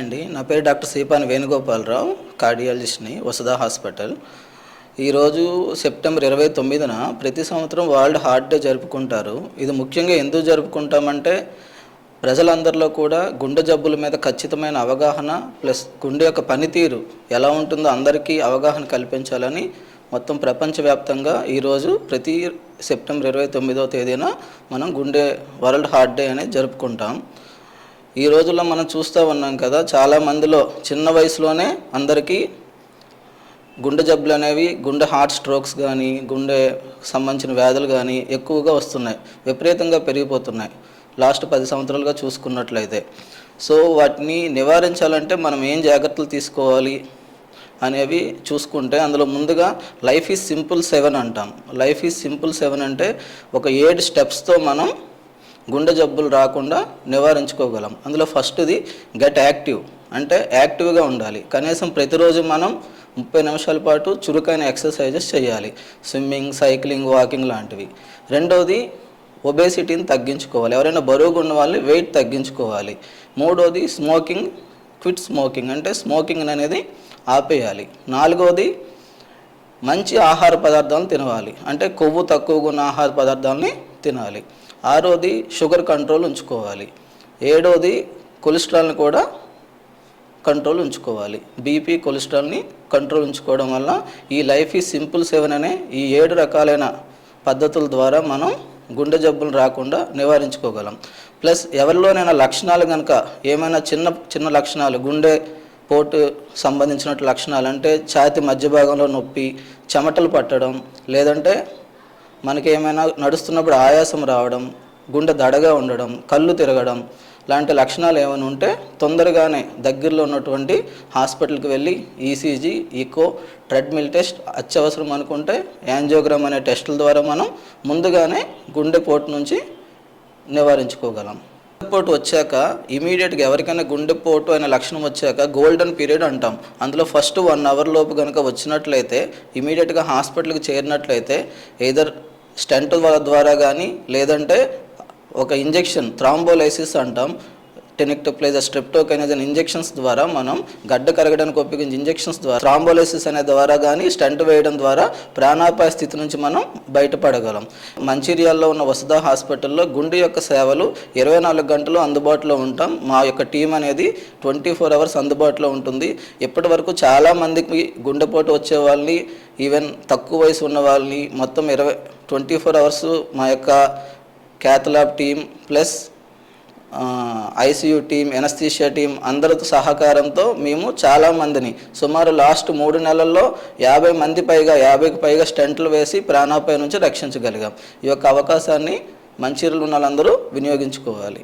అండి నా పేరు డాక్టర్ శ్రీపాన్ వేణుగోపాలరావు కార్డియాలజిస్ట్ని వసుధ హాస్పిటల్. ఈరోజు సెప్టెంబర్ ఇరవై తొమ్మిదిన ప్రతి సంవత్సరం వరల్డ్ హార్ట్ డే జరుపుకుంటారు. ఇది ముఖ్యంగా ఎందుకు జరుపుకుంటామంటే ప్రజలందరిలో కూడా గుండె జబ్బుల మీద ఖచ్చితమైన అవగాహన ప్లస్ గుండె యొక్క పనితీరు ఎలా ఉంటుందో అందరికీ అవగాహన కల్పించాలని మొత్తం ప్రపంచవ్యాప్తంగా ఈరోజు ప్రతి సెప్టెంబర్ ఇరవై తొమ్మిదవ తేదీన మనం గుండె వరల్డ్ హార్ట్ డే అనేది జరుపుకుంటాం. ఈ రోజుల్లో మనం చూస్తూ ఉన్నాం కదా చాలా మందిలో చిన్న వయసులోనే అందరికీ గుండె జబ్బులు అనేవి గుండె హార్ట్ స్ట్రోక్స్ కానీ గుండె సంబంధించిన వ్యాధులు కానీ ఎక్కువగా వస్తున్నాయి విపరీతంగా పెరిగిపోతున్నాయి లాస్ట్ పది సంవత్సరాలుగా చూసుకున్నట్లయితే. సో వాటిని నివారించాలంటే మనం ఏం జాగ్రత్తలు తీసుకోవాలి అనేవి చూసుకుంటే అందులో ముందుగా లైఫ్ ఈజ్ సింపుల్ సెవెన్ అంటాం. లైఫ్ ఈజ్ సింపుల్ సెవెన్ అంటే ఒక ఏడు స్టెప్స్తో మనం గుండె జబ్బులు రాకుండా నివారించుకోగలం. అందులో ఫస్ట్ది గెట్ యాక్టివ్. అంటే యాక్టివ్గా ఉండాలి. కనీసం ప్రతిరోజు మనం ముప్పై నిమిషాల పాటు చురుకైన ఎక్సర్సైజెస్ చేయాలి. స్విమ్మింగ్ సైక్లింగ్ వాకింగ్ లాంటివి. రెండోది ఒబేసిటీని తగ్గించుకోవాలి. ఎవరైనా బరువుగా ఉన్న వాళ్ళు వెయిట్ తగ్గించుకోవాలి. మూడోది స్మోకింగ్ క్విట్ స్మోకింగ్. అంటే స్మోకింగ్ అనేది ఆపేయాలి. నాలుగోది మంచి ఆహార పదార్థాలను తినవాలి. అంటే కొవ్వు తక్కువగా ఉన్న ఆహార పదార్థాలని తినాలి. ఆరోది షుగర్ కంట్రోల్ ఉంచుకోవాలి. ఏడోది కొలెస్ట్రాల్ని కూడా కంట్రోల్ ఉంచుకోవాలి. బీపీ కొలెస్ట్రాల్ని కంట్రోల్ ఉంచుకోవడం వల్ల ఈ లైఫ్ ఈ సింపుల్ సెవెన్ అనే ఈ ఏడు రకాలైన పద్ధతుల ద్వారా మనం గుండె జబ్బులు రాకుండా నివారించుకోగలం. ప్లస్ ఎవరిలోనైనా లక్షణాలు కనుక ఏమైనా చిన్న చిన్న లక్షణాలు గుండె పోటు సంబంధించిన లక్షణాలు అంటే ఛాతి మధ్య భాగంలో నొప్పి చెమటలు పట్టడం లేదంటే మనకి ఏమైనా నడుస్తున్నప్పుడు ఆయాసం రావడం గుండె దడగా ఉండడం కళ్ళు తిరగడం లాంటి లక్షణాలు ఏమైనా ఉంటే తొందరగానే దగ్గరలో ఉన్నటువంటి హాస్పిటల్కి వెళ్ళి ఈసీజీ ఈకో ట్రెడ్మిల్ టెస్ట్ అత్యవసరం అనుకుంటే యాంజియోగ్రామ్ అనే టెస్టుల ద్వారా మనం ముందుగానే గుండెపోటు నుంచి నివారించుకోగలం. గుండెపోటు వచ్చాక ఇమీడియట్గా ఎవరికైనా గుండెపోటు అనే లక్షణం వచ్చాక గోల్డెన్ పీరియడ్ అంటాం. అందులో ఫస్ట్ వన్ అవర్ లోపు కనుక వచ్చినట్లయితే ఇమీడియట్గా హాస్పిటల్కి చేరినట్లయితే ఏదర్ స్టెంట్ ద్వారా కానీ లేదంటే ఒక ఇంజెక్షన్ థ్రాంబోలైసిస్ అంటాం. టెనిక్టోప్లేజా స్ట్రెప్టోకైనజ్ అనే ఇంజెక్షన్స్ ద్వారా మనం గడ్డ కరగడానికి ఉపయోగించే ఇంజెక్షన్స్ ద్వారా థ్రాంబోలైసిస్ అనే ద్వారా కానీ స్టంట్ వేయడం ద్వారా ప్రాణాపాయ స్థితి నుంచి మనం బయటపడగలం. మంచిర్యాల్లో ఉన్న వసుధ హాస్పిటల్లో గుండె యొక్క సేవలు ఇరవై నాలుగు గంటలు అందుబాటులో ఉంటాం. మా యొక్క టీం అనేది ట్వంటీ ఫోర్ అవర్స్ అందుబాటులో ఉంటుంది. ఇప్పటి వరకు చాలామందికి గుండెపోటు వచ్చే వాళ్ళని ఈవెన్ తక్కువ వయసు ఉన్న వాళ్ళని మొత్తం ఇరవై ట్వంటీ ఫోర్ అవర్స్ మా యొక్క cath lab team plus ICU team anaesthesia team అందరితో సహకారంతో మేము చాలామందిని సుమారు లాస్ట్ మూడు నెలల్లో యాభై మంది పైగా యాభైకి పైగా స్టెంట్లు వేసి ప్రాణాపాయ నుంచి రక్షించగలిగాం. ఈ యొక్క అవకాశాన్ని మంచిర్యాల ఉన్న వాళ్ళందరూ వినియోగించుకోవాలి.